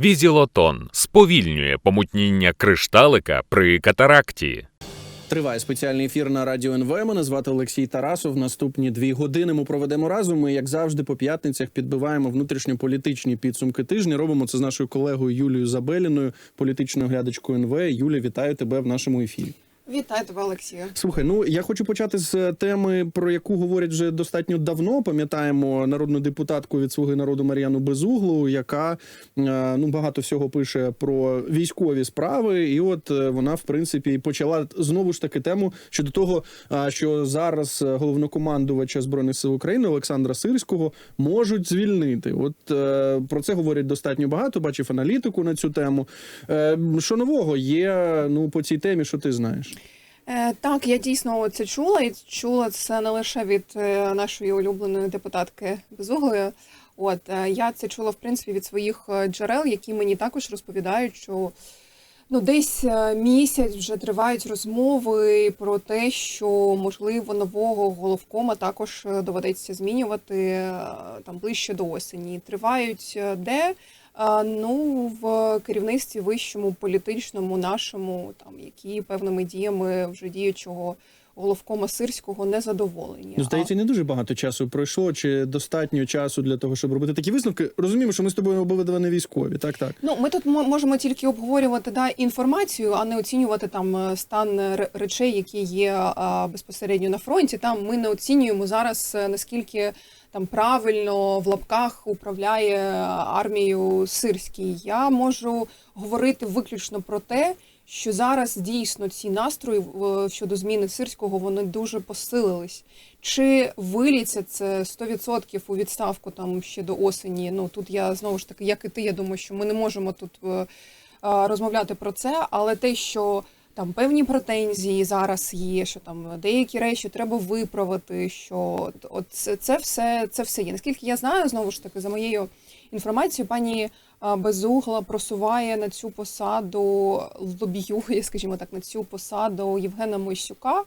Візілотон сповільнює помутніння кришталика при катаракті. Триває спеціальний ефір на радіо НВ. Мене звати Олексій Тарасов. Наступні дві години ми проведемо разом. Ми, як завжди, по п'ятницях підбиваємо внутрішньополітичні підсумки тижня. Робимо це з нашою колегою Юлією Забеліною, політичною глядачкою НВ. Юля, вітаю тебе в нашому ефірі. Вітаю тебе, Олексію. Слухай, ну я хочу почати з теми, про яку говорять вже достатньо давно. Пам'ятаємо народну депутатку від Слуги народу Мар'яну Безуглу, яка е, ну багато всього пише про військові справи, і от е, вона, в принципі, почала знову ж таки тему щодо того, що зараз е, головнокомандувача збройних сил України Олександра Сирського можуть звільнити. От е, про це говорять достатньо багато. Бачив аналітику на цю тему. Е, що нового є ну по цій темі, що ти знаєш? Е, так, я дійсно це чула, і чула це не лише від е, нашої улюбленої депутатки Безуглої. От е, я це чула в принципі від своїх джерел, які мені також розповідають, що ну десь місяць вже тривають розмови про те, що можливо нового головкома також доведеться змінювати там ближче до осені. Тривають де? Ну, в керівництві вищому, політичному, нашому, там які певними діями вже діючого головкома сирського не задоволені. Ну, здається, не дуже багато часу пройшло, чи достатньо часу для того, щоб робити такі висновки. Розуміємо, що ми з тобою обидва не військові. Так, так. Ну, ми тут мо- можемо тільки обговорювати да, інформацію, а не оцінювати там е, стан ре- речей, які є а, безпосередньо на фронті. Там ми не оцінюємо зараз е, наскільки там правильно в лапках управляє армією Сирський. Я можу говорити виключно про те, що зараз дійсно ці настрої щодо зміни сирського вони дуже посилились. Чи виліться це 100% у відставку там ще до осені? Ну тут я знову ж таки, як і ти, я думаю, що ми не можемо тут е, е, розмовляти про це, але те, що там певні претензії зараз є, що там деякі речі треба виправити. Що от- от це, це все це все є. Наскільки я знаю, знову ж таки, за моєю інформацією, пані Безугла просуває на цю посаду лобіює, скажімо так, на цю посаду Євгена Мойсюка.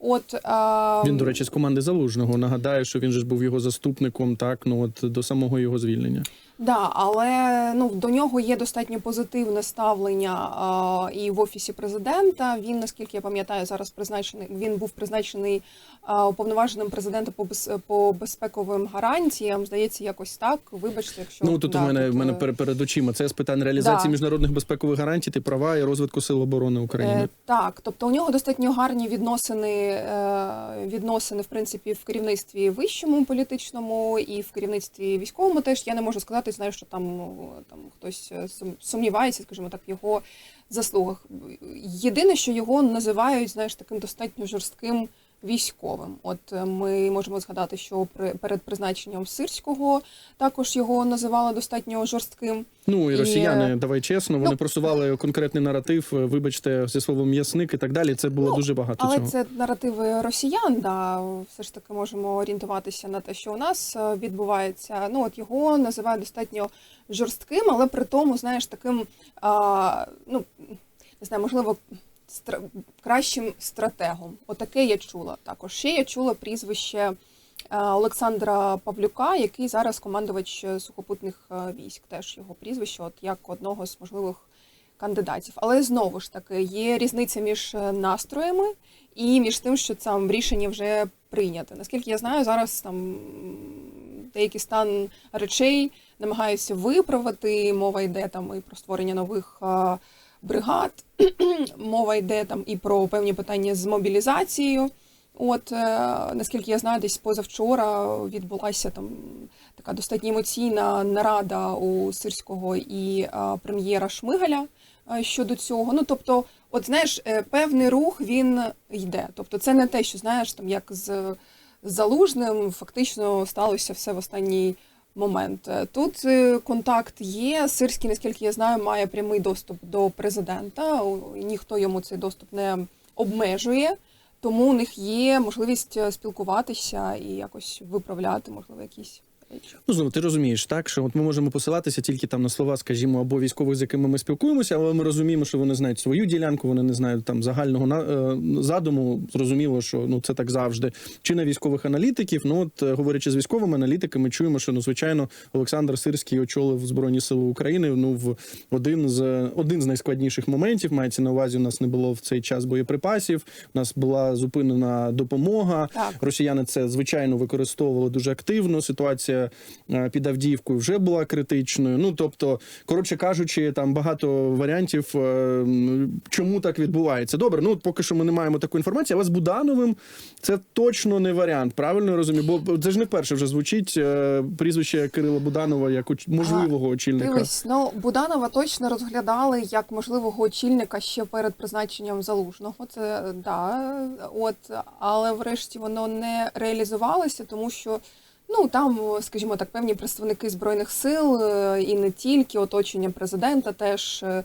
От а, Він, до речі, з команди залужного. Нагадаю, що він же ж був його заступником, так ну от до самого його звільнення. Да, але ну до нього є достатньо позитивне ставлення а, і в офісі президента. Він, наскільки я пам'ятаю, зараз призначений. Він був призначений а, уповноваженим президента по без, по безпековим гарантіям. Здається, якось так. Вибачте, якщо ну тут да, у мене тут, в мене е, перед, перед очима. Це з питань реалізації Да. міжнародних безпекових гарантій, ти права і розвитку сил оборони України. Е, так, тобто у нього достатньо гарні відносини, е, відносини в принципі в керівництві вищому політичному і в керівництві військовому. Теж я не можу сказати, знаю, що там там хтось е, сумнівається, скажімо так, в його заслугах. Єдине, що його називають, знаєш, таким достатньо жорстким. Військовим, от е, ми можемо згадати, що при перед призначенням сирського також його називали достатньо жорстким. Ну і росіяни, е, давай чесно, вони ну, просували конкретний наратив. е, Вибачте, зі словом м'ясник і так далі. Це було Ну, дуже багато Але цього. це наративи росіян. Да, все ж таки можемо орієнтуватися на те, що у нас відбувається. Ну от його називають достатньо жорстким, але при тому, знаєш, таким а, ну не знаю, можливо, стра- кращим стратегом. Отаке я чула. Також ще я чула прізвище. е, Олександра Павлюка, який зараз командувач е, сухопутних е, військ, теж його прізвище, от як одного з можливих кандидатів. Але знову ж таки є різниця між настроями і між тим, що там рішення вже прийняте. Наскільки я знаю, зараз там деякий стан речей намагаються виправити. Мова йде там і про створення нових бригад, мова йде там і про певні питання з мобілізацією. От е, наскільки я знаю, десь позавчора відбулася там така достатньо емоційна нарада у сирського і е, прем'єра Шмигаля е, щодо цього. Ну тобто, от знаєш, певний рух він йде. Тобто, це не те, що знаєш, там як з залужним фактично сталося все в останній момент. Е, Тут е, контакт є. Сирський, наскільки я знаю, має прямий доступ до президента. Ніхто йому цей доступ не обмежує. Тому у них є можливість е, спілкуватися і якось виправляти, можливо, якісь Ну, знову ти розумієш, так що от ми можемо посилатися тільки там на слова, скажімо, або військових, з якими ми спілкуємося, але ми розуміємо, що вони знають свою ділянку, вони не знають там загального на е, задуму. Зрозуміло, що ну це так завжди. Чи на військових аналітиків? Ну от е, говорячи з військовими аналітиками, чуємо, що ну звичайно Олександр Сирський очолив Збройні Сили України. Ну в один з один з найскладніших моментів мається на увазі. У нас не було в цей час боєприпасів. У нас була зупинена допомога. Так. Росіяни це звичайно використовували дуже активно. Ситуація е, під Авдіївкою вже була критичною. Ну тобто, коротше кажучи, там багато варіантів, е, чому так відбувається. Добре, ну поки що ми не маємо такої інформації, але з Будановим це точно не варіант. Правильно я розумію? Бо це ж не вперше вже звучить е, прізвище Кирила Буданова як можливого очільника. Дивись, ну Буданова точно розглядали як можливого очільника ще перед призначенням залужного. Це да, от але врешті воно не реалізувалося, тому що. Ну там, скажімо так, певні представники збройних сил е, і не тільки оточення президента теж, е,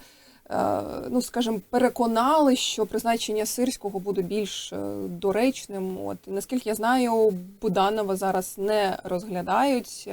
е, ну скажімо, переконали, що призначення сирського буде більш доречним. От наскільки я знаю, Буданова зараз не розглядають.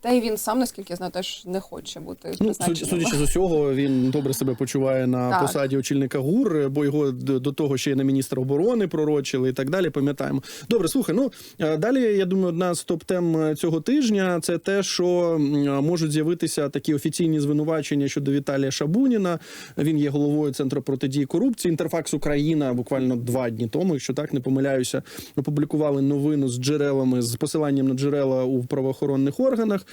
Та й він сам, наскільки я знаю, теж не хоче бути Ну, призначеним. судячи з усього, він добре себе почуває на Так. посаді очільника ГУР, бо його до того ще й на міністра оборони пророчили і так далі. Пам'ятаємо. Добре, слухай. Ну далі я думаю, одна з топ-тем е, цього тижня це те, що е, можуть з'явитися такі офіційні звинувачення щодо Віталія Шабуніна. Він є головою центру протидії корупції. Інтерфакс Україна буквально два дні тому, якщо так не помиляюся, опублікували новину з джерелами з посиланням на джерела у правоохоронних органах.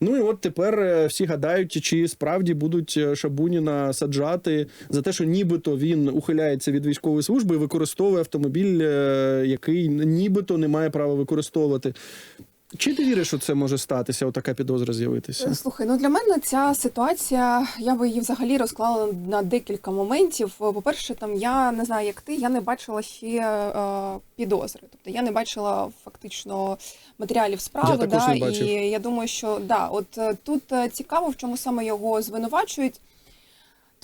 Ну і от тепер е, всі гадають, чи справді будуть е, Шабуніна саджати за те, що нібито він ухиляється від військової служби і використовує автомобіль, е, який нібито не має права використовувати. Чи ти віриш, що це може статися? Отака підозра з'явитися? Слухай, ну для мене ця ситуація, я би її взагалі розклала на декілька моментів. По-перше, там я не знаю, як ти, я не бачила ще е, підозри. Тобто я не бачила фактично матеріалів справи. Я також да, не бачив. І я думаю, що да, от е, тут е, цікаво, в чому саме його звинувачують.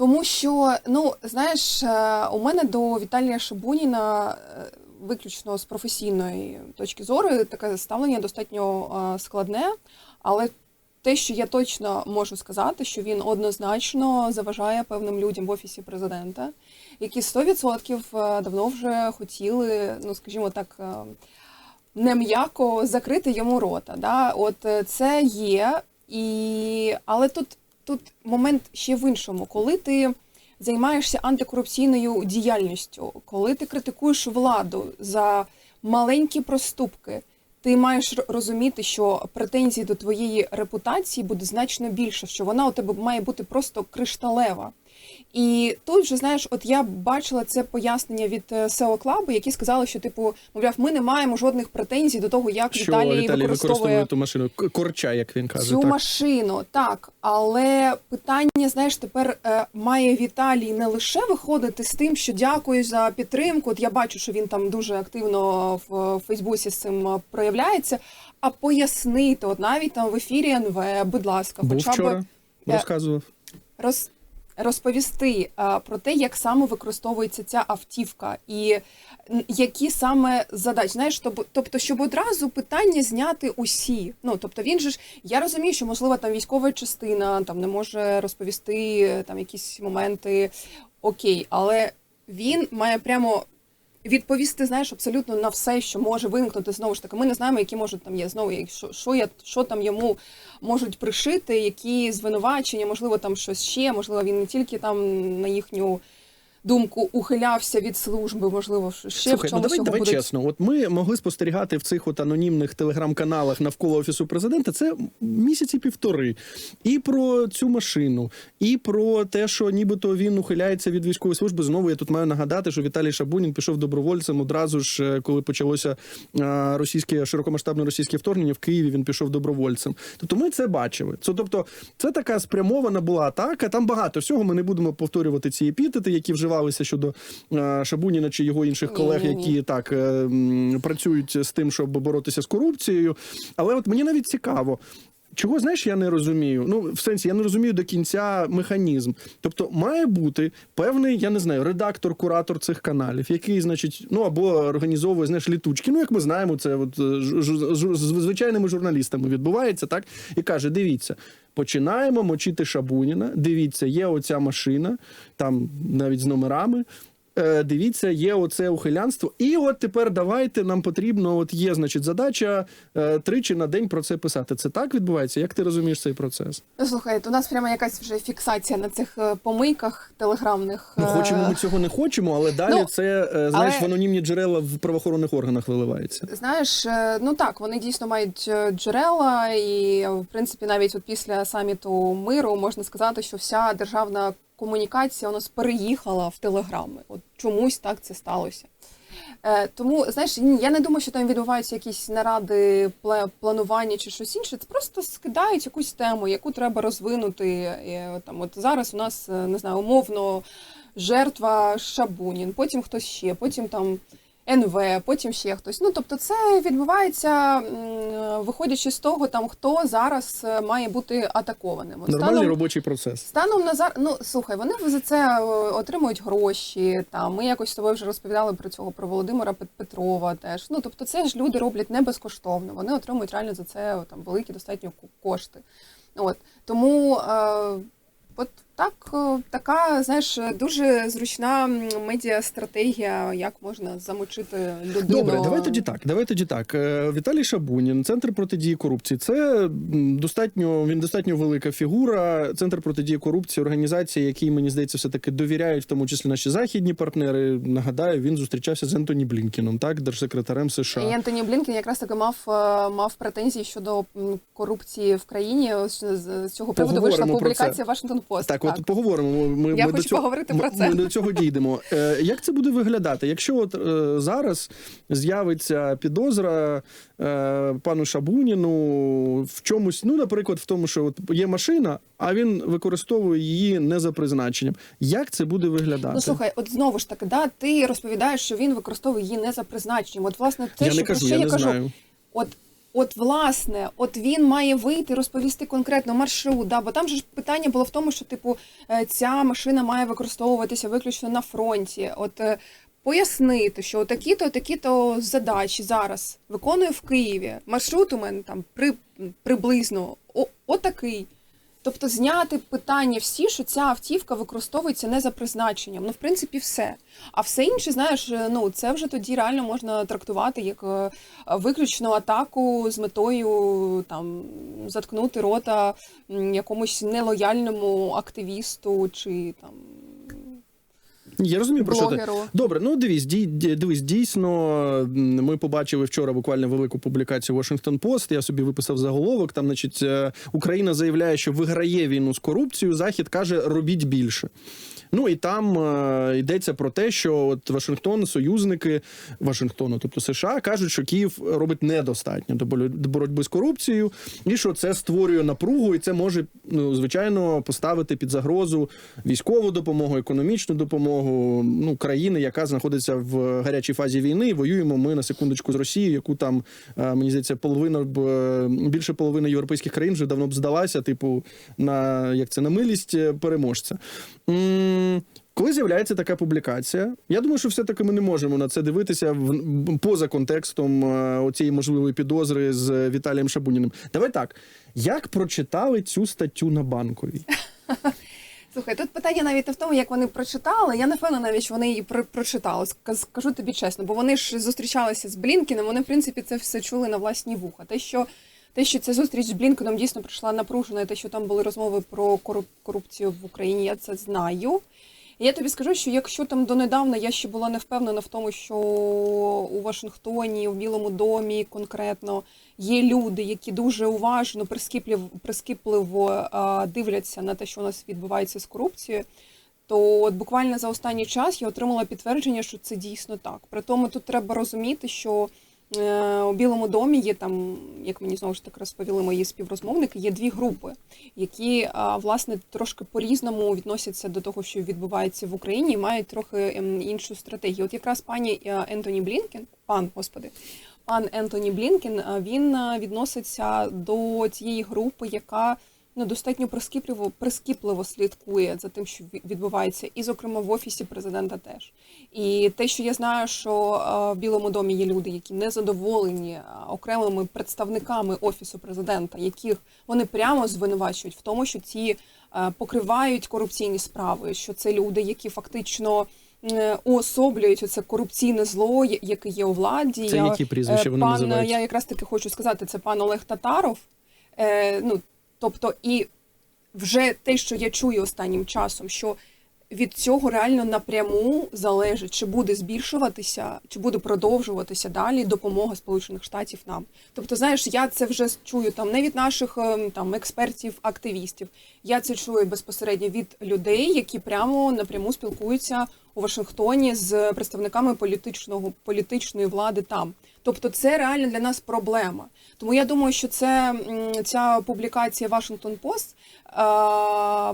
Тому що, ну знаєш, е, у мене до Віталія Шабуніна е, виключно з професійної точки зору таке ставлення достатньо складне, але те, що я точно можу сказати, що він однозначно заважає певним людям в офісі президента, які 100% е, давно вже хотіли, ну скажімо так. Не м'яко закрити йому рота. Да? От е, це є, і... але тут, тут момент ще в іншому, коли ти займаєшся антикорупційною діяльністю, коли ти критикуєш владу за маленькі проступки, ти маєш розуміти, що претензій до твоєї репутації буде значно більше, що вона у тебе має бути просто кришталева. І тут же, знаєш, от я бачила це пояснення від е, SEO Club, які сказали, що типу, мовляв, ми не маємо жодних претензій до того, як Що Віталій, Віталій використовує використовує ту машину корча, як він каже. цю так. машину, так. Але питання, знаєш, тепер е, має Віталій не лише виходити з тим, що дякую за підтримку. От я бачу, що він там дуже активно в е, Фейсбуці з цим е, проявляється. А пояснити, от навіть там в ефірі НВ, будь ласка, Був хоча вчора, б розказував. роз, розповісти про те, як саме використовується ця автівка, і які саме задачі. Знаєш, тобто, щоб одразу питання зняти усі. Ну тобто, він же ж я розумію, що можливо там військова частина там не може розповісти е, там якісь моменти окей, але він має прямо. Відповісти, знаєш, абсолютно на все, що може виникнути знову ж таки. Ми не знаємо, які можуть там є знову, що, що, я, що там йому можуть пришити, які звинувачення, можливо, там щось ще, можливо, він не тільки там на їхню думку ухилявся від служби, можливо, ще Слухай, в ну давай, давай будуть... чесно. От ми могли спостерігати в цих от анонімних телеграм-каналах навколо офісу президента. Це місяці півтори. І про цю машину, і про те, що нібито він ухиляється від військової служби. Знову я тут маю нагадати, що Віталій Шабунін пішов добровольцем одразу ж, е, коли почалося е, російське широкомасштабне російське вторгнення в Києві. Він пішов добровольцем. Тобто ми це бачили. Це тобто, це така спрямована була атака. Там багато всього. Ми не будемо повторювати ці епітети, які вживалися щодо е, Шабуніна чи його інших колег, які так е, працюють з тим, щоб боротися з корупцією. Але от мені навіть цікаво. Чого знаєш, я не розумію. Ну, в сенсі, я не розумію до кінця механізм. Тобто, має бути певний, я не знаю, редактор, куратор цих каналів, який, значить, ну або організовує знаєш, літучки. Ну, як ми знаємо, це от е, з звичайними журналістами відбувається, так і каже: дивіться. Починаємо мочити Шабуніна. Дивіться, є оця машина, там навіть з номерами. Е, Дивіться, є оце ухилянство. І от тепер давайте нам потрібно. От є, значить, задача е, тричі на день про це писати. Це так відбувається? Як ти розумієш цей процес? Ну, Слухай, у нас прямо якась вже фіксація на цих е, помийках телеграмних. Ну, хочемо ми цього не хочемо, але далі Ну, це знаєш але- в анонімні джерела в правоохоронних органах виливається. Знаєш, ну так, вони дійсно мають джерела, і в принципі навіть от після саміту миру можна сказати, що вся державна комунікація у нас переїхала в телеграми. От чомусь так це сталося. Е, тому, знаєш, я не думаю, що там відбуваються якісь наради планування чи щось інше. Це просто скидають якусь тему, яку треба розвинути. Там, от зараз у нас е, не знаю, умовно жертва Шабунін, потім хтось ще, потім там НВ, потім ще хтось. Ну тобто, це відбувається виходячи з того, там хто зараз е, має бути атакованим. От Нормальний станом- робочий процес. Станом на зараз, ну слухай, вони за це е, отримують гроші. Там ми якось з тобою вже розповідали про цього про Володимира Петрова. Теж ну тобто, це ж люди роблять не безкоштовно. Вони отримують реально за це там великі достатньо ко- кошти. От тому. Е, От так, е, така, знаєш, дуже зручна м, медіастратегія, як можна замочити людину. Добре, давай тоді так. Давай тоді так. Е, Віталій Шабунін, центр протидії корупції. Це достатньо він достатньо велика фігура. Центр протидії корупції, організація, якій мені здається, все таки довіряють, в тому числі наші західні партнери. Нагадаю, він зустрічався з Ентоні Блінкіном, так, держсекретарем США. І Ентоні Блінкен якраз таки мав е, мав претензії щодо корупції в країні. Ось З цього приводу вийшла Поговоримо про публікація Вашингтон Пост. Так, от поговоримо. Ми, Я ми хочу до цього, поговорити про це. Ми до цього дійдемо. Е, як це буде виглядати? Якщо от е, зараз з'явиться підозра е, пану Шабуніну в чомусь, ну, наприклад, в тому, що от є машина, а він використовує її не за призначенням. Як це буде виглядати? Ну слухай, от знову ж таки, да, ти розповідаєш, що він використовує її не за призначенням. От власне те, я що не кажу, про що я я не кажу. знаю. От, от власне, от він має вийти, розповісти конкретно маршрут. Да, бо там же ж питання було в тому, що типу е, ця машина має використовуватися виключно на фронті. От е, пояснити, що такі-то, такі-то задачі зараз виконую в Києві. Маршрут у мене там при, приблизно о, отакий. Тобто зняти питання всі, що ця автівка використовується не за призначенням. Ну, в принципі, все. А все інше, знаєш, е, ну це вже тоді реально можна трактувати як е, виключно атаку з метою там заткнути рота якомусь нелояльному активісту чи там Я розумію, про що ти. Добре, ну дивись, дій, дивись, дійсно, ми побачили вчора буквально велику публікацію Washington Post. Я собі виписав заголовок. Там, значить, е, Україна заявляє, що виграє війну з корупцією. Захід каже, робіть більше. Ну і там е, йдеться про те, що от Вашингтон, союзники Вашингтону, тобто США, кажуть, що Київ робить недостатньо до боротьби з корупцією, і що це створює напругу, і це може ну звичайно поставити під загрозу військову допомогу, економічну допомогу ну країни, яка знаходиться в гарячій фазі війни. Воюємо ми на секундочку з Росією, яку там е, мені здається, половина б е, більше половини європейських країн вже давно б здалася, типу, на як це на милість е, переможця. Коли з'являється така публікація, я думаю, що все-таки ми не можемо на це дивитися в поза контекстом е, оцієї можливої підозри з Віталієм Шабуніним. Давай так, як прочитали цю статтю на банковій? Слухай, тут питання навіть не в тому, як вони прочитали. Я не впевнена навіть, що вони її про- прочитали. Ска- Скажу тобі чесно, бо вони ж зустрічалися з Блінкіном, вони, в принципі, це все чули на власні вуха. Те, що те, що ця зустріч з Блінкеном дійсно пройшла напружена, і те, що там були розмови про коруп- корупцію в Україні, я це знаю. Я тобі скажу, що якщо там донедавна я ще була не впевнена в тому, що у Вашингтоні, у Білому домі конкретно є люди, які дуже уважно, прискіпливо, прискіпливо дивляться на те, що у нас відбувається з корупцією, то от буквально за останній час я отримала підтвердження, що це дійсно так. При тому тут треба розуміти, що у Білому домі є там, як мені знову ж таки розповіли мої співрозмовники, є дві групи, які власне трошки по-різному відносяться до того, що відбувається в Україні, і мають трохи ем, іншу стратегію. От якраз пані е, Ентоні Блінкен, пан господи, пан Ентоні Блінкен е, він е, відноситься до цієї групи, яка ну достатньо прискіпливо прискіпливо слідкує за тим, що відбувається, і зокрема в офісі президента теж. І те, що я знаю, що е, в Білому домі є люди, які не задоволені е, окремими представниками офісу президента, яких вони прямо звинувачують в тому, що ці е, покривають корупційні справи, що це люди, які фактично. Уособлюють оце корупційне зло, яке є у владі. Це які прізвища вони пан, називають? Я якраз таки хочу сказати, це пан Олег Татаров. Ну, тобто, і вже те, що я чую останнім часом, що від цього реально напряму залежить, чи буде збільшуватися, чи буде продовжуватися далі допомога Сполучених Штатів нам. Тобто, знаєш, я це вже чую там не від наших ем, там експертів, активістів. Я це чую безпосередньо від людей, які прямо напряму спілкуються у Вашингтоні з представниками політичного політичної влади там. Тобто, це реально для нас проблема. Тому я думаю, що це ця публікація Washington Post,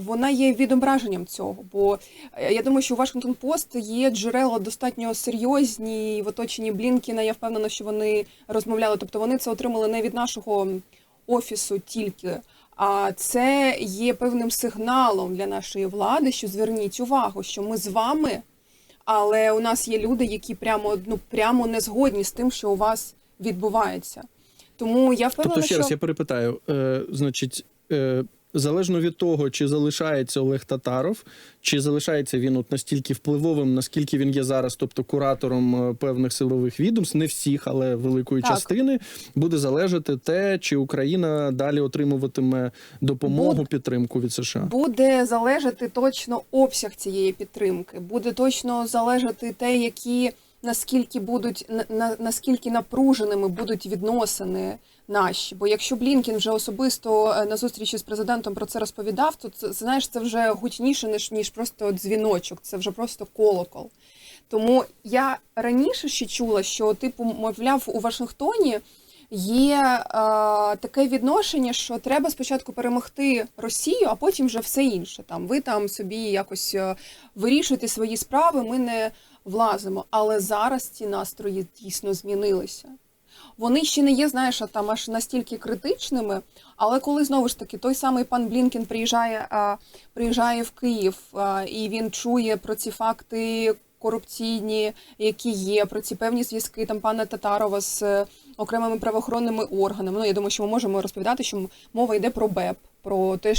вона є відображенням цього. Бо е, я думаю, що у Washington Post є джерела достатньо серйозні в оточенні Блінкіна. Я впевнена, що вони розмовляли. Тобто вони це отримали не від нашого офісу тільки. А це є певним сигналом для нашої влади, що зверніть увагу, що ми з вами, але у нас є люди, які прямо ну прямо не згодні з тим, що у вас відбувається. Тому я впевнена, Тобто, ще що раз я перепитаю, е, значить, е, залежно від того, чи залишається Олег Татаров, чи залишається він от настільки впливовим, наскільки він є зараз, тобто куратором е, певних силових відомств, не всіх, але великої Так. частини, буде залежати те, чи Україна далі отримуватиме допомогу, Буд- підтримку від США. буде залежати точно обсяг цієї підтримки, буде точно залежати те, які наскільки будуть на, на- наскільки напруженими будуть відносини наші. Бо якщо Блінкін вже особисто е, на зустрічі з президентом про це розповідав, то це знаєш, це вже гучніше ніж ніж просто дзвіночок, це вже просто колокол. Тому я раніше ще чула, що типу, мовляв, у Вашингтоні є е, таке відношення, що треба спочатку перемогти Росію, а потім вже все інше. Там ви там собі якось е, вирішуєте свої справи. Ми не влазимо. Але зараз ці настрої дійсно змінилися. Вони ще не є, знаєш, там аж настільки критичними. Але коли знову ж таки той самий пан Блінкен приїжджає, а, приїжджає в Київ, а, і він чує про ці факти корупційні, які є, про ці певні зв'язки там пана Татарова з е, окремими правоохоронними органами. Ну я думаю, що ми можемо розповідати, що мова йде про БЕП, про те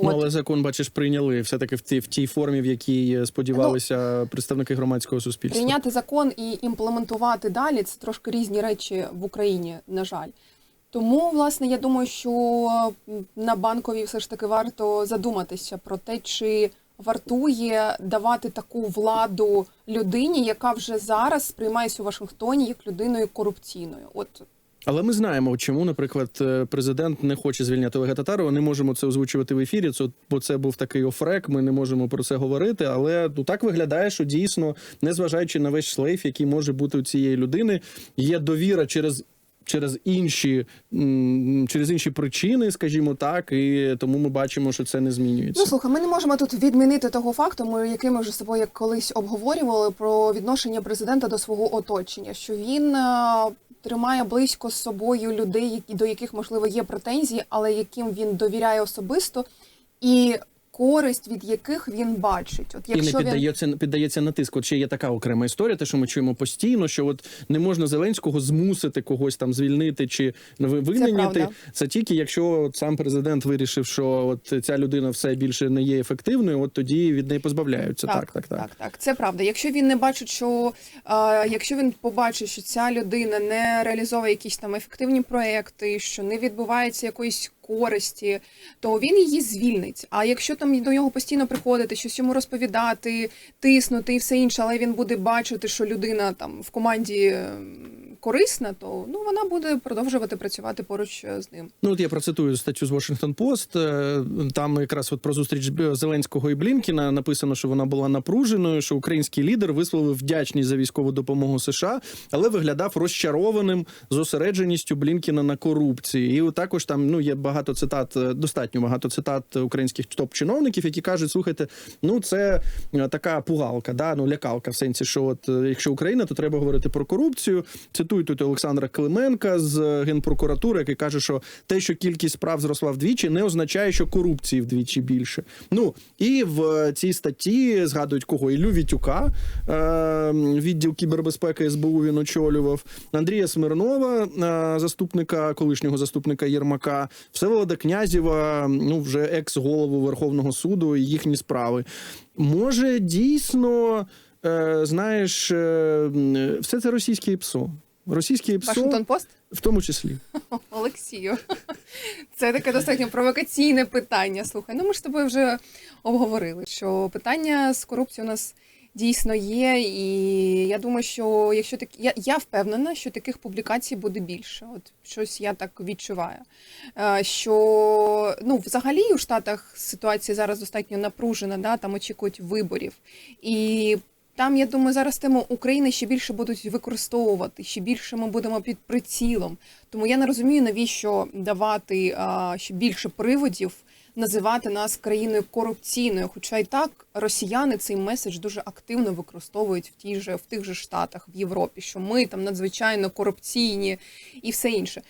Ну, От, але закон, бачиш, прийняли все-таки в тій, в тій формі, в якій е, сподівалися представники громадського суспільства. Прийняти закон і імплементувати далі це трошки різні речі в Україні, на жаль. Тому, власне, я думаю, що на банковій все ж таки варто задуматися про те, чи вартує давати таку владу людині, яка вже зараз сприймається у Вашингтоні як людиною корупційною. От Але ми знаємо, чому, наприклад, е, президент не хоче звільняти Олега Татарова. Не можемо це озвучувати в ефірі. Це бо це був такий офрек. Ми не можемо про це говорити. Але ну так виглядає, що дійсно, незважаючи на весь шлейф, який може бути у цієї людини, є довіра через. Через інші через інші причини, скажімо так, і тому ми бачимо, що це не змінюється. Ну слухай, ми не можемо тут відмінити того факту, ми який ми вже з собою колись обговорювали про відношення президента до свого оточення, що він е, тримає близько з собою людей, які до яких можливо є претензії, але яким він довіряє особисто, і користь від яких він бачить. От І не якщо він піддається піддається на тиск. От ще є така окрема історія, те, що ми чуємо постійно, що от не можна Зеленського змусити когось там звільнити чи ви- винайняти. правда. Це тільки якщо от сам президент вирішив, що от ця людина все більше не є ефективною, от тоді від неї позбавляються. Так, так, так. так, так. Це правда. Якщо він не бачить, що е, якщо він побачить, що ця людина не реалізовує якісь там ефективні проекти, що не відбувається якоїсь користі, то він її звільнить. А якщо там до нього постійно приходити, щось йому розповідати, тиснути і все інше, але він буде бачити, що людина там в команді ем, корисна, то ну вона буде продовжувати працювати поруч е, з ним. Ну от я процитую статтю з Washington Post. Е, Там якраз от про зустріч Зеленського і Блінкіна написано, що вона була напруженою, що український лідер висловив вдячність за військову допомогу США, але виглядав розчарованим зосередженістю Блінкіна на корупції. І також там ну є багато цитат, е, достатньо багато цитат українських топ-чиновників, які кажуть: слухайте, ну це така пугалка, да ну лякалка, в сенсі, що от якщо Україна, то треба говорити про корупцію. Цитую Процитуйте Олександра Клименка з генпрокуратури, який каже, що те, що кількість справ зросла вдвічі, не означає, що корупції вдвічі більше. Ну і в цій статті згадують кого Іллю Вітюка, е, відділ кібербезпеки СБУ він очолював, Андрія Смирнова, е, заступника колишнього заступника Єрмака, Всеволода Князєва, ну вже екс-голову Верховного суду і їхні справи. Може, дійсно, е, знаєш, е, все це російське ПСО. Російське ПСО Пост? в тому числі. Олексію, це таке достатньо провокаційне питання. Слухай, ну ми ж з тобою вже обговорили, що питання з корупцією у нас дійсно є, і я думаю, що якщо так я, я впевнена, що таких публікацій буде більше. От щось я так відчуваю. Е, Що ну, взагалі у Штатах ситуація зараз достатньо напружена, да, там очікують виборів. І там, я думаю, зараз тему України ще більше будуть використовувати, ще більше ми будемо під прицілом. Тому я не розумію, навіщо давати а, ще більше приводів називати нас країною корупційною. Хоча і так росіяни цей меседж дуже активно використовують в тій же в тих же штатах в Європі, що ми там надзвичайно корупційні і все інше.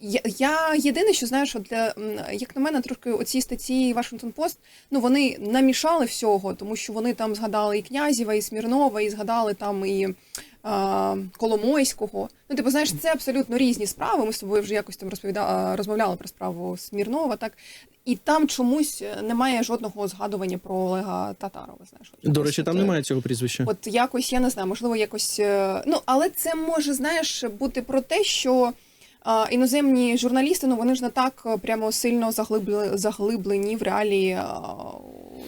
Я, я єдине, що знаю, що для як на мене, трошки оці статті Вашингтон Пост, ну вони намішали всього, тому що вони там згадали і Князєва, і Смірнова, і згадали там і Коломойського. Ну, типу, знаєш, це абсолютно різні справи. Ми з тобою вже якось там розповідали, розмовляли про справу Смірнова, так і там чомусь немає жодного згадування про Олега Татарова. Знаєш, От До речі, там от, немає цього прізвища. От якось я не знаю, можливо, якось е, ну, але це може знаєш бути про те, що. Іноземні журналісти, ну вони ж не так е, прямо сильно заглиблені в реалії.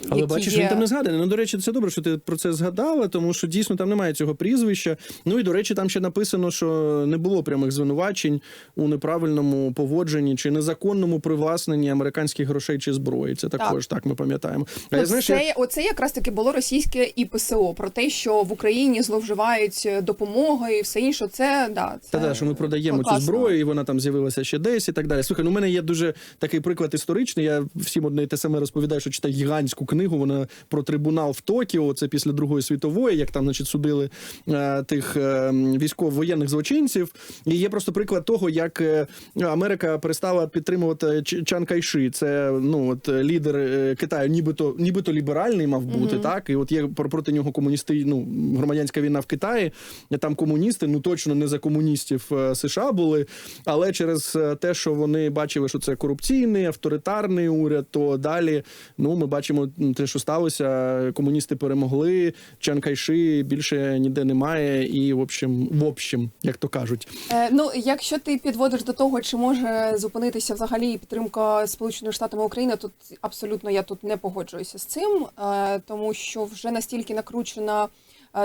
Але які бачиш, є... він там не згаданий. Ну, до речі, це добре, що ти про це згадала, тому що дійсно там немає цього прізвища. Ну і до речі, там ще написано, що не було прямих звинувачень у неправильному поводженні чи незаконному привласненні американських грошей чи зброї. Це також так, ми пам'ятаємо. А Ну, я знаєш, це, я... оце якраз таки було російське і ПСО про те, що в Україні зловживають допомогою і все інше. Це да це Та да, що ми продаємо цю класно. зброю, і вона там з'явилася ще десь і так далі. Слухай, ну у мене є дуже такий приклад історичний. Я всім одне і те саме розповідаю, що читаю гігантську книгу. Вона про трибунал в Токіо. Це після Другої світової, як там, значить, судили е, тих е, військово-воєнних злочинців. І є просто приклад того, як е, Америка перестала підтримувати Чан Кайши. Це ну от е, лідер е, Китаю, нібито нібито ліберальний мав бути, Мгм. так і от є про- проти нього комуністи. Ну громадянська війна в Китаї. Там комуністи, ну точно не за комуністів е, США були, але через е, те, що вони бачили, що це корупційний, авторитарний уряд, то далі ну ми бачимо те, що сталося. Комуністи перемогли. Чан Кайши більше ніде немає, і в общем, в общем, як то кажуть. Е, ну, якщо ти підводиш до того, чи може зупинитися взагалі підтримка Сполучених Штатами України, тут абсолютно я тут не погоджуюся з цим, е, тому що вже настільки накручена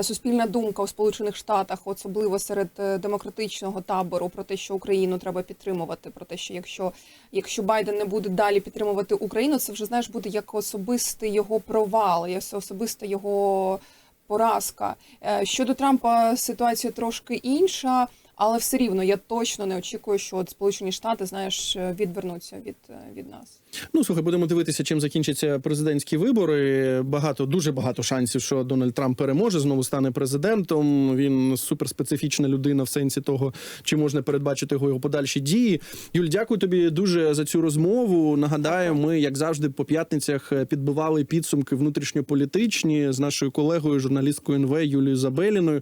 суспільна думка у Сполучених Штатах, особливо серед е, демократичного табору, про те, що Україну треба підтримувати, про те, що якщо, якщо Байден не буде далі підтримувати Україну, це вже знаєш буде як особистий його провал, як особиста його поразка. Е, Щодо Трампа ситуація трошки інша, але все рівно я точно не очікую, що от Сполучені Штати, знаєш, е, відвернуться від, е, від нас. Ну слухай, будемо дивитися, чим закінчаться президентські вибори. Багато, дуже багато шансів, що Дональд Трамп переможе, знову стане президентом. Він суперспецифічна людина в сенсі того, чи можна передбачити його подальші дії. Юль, дякую тобі дуже за цю розмову. Нагадаю, ми, як завжди, по п'ятницях підбивали підсумки внутрішньополітичні з нашою колегою, журналісткою НВ Юлією Забеліною.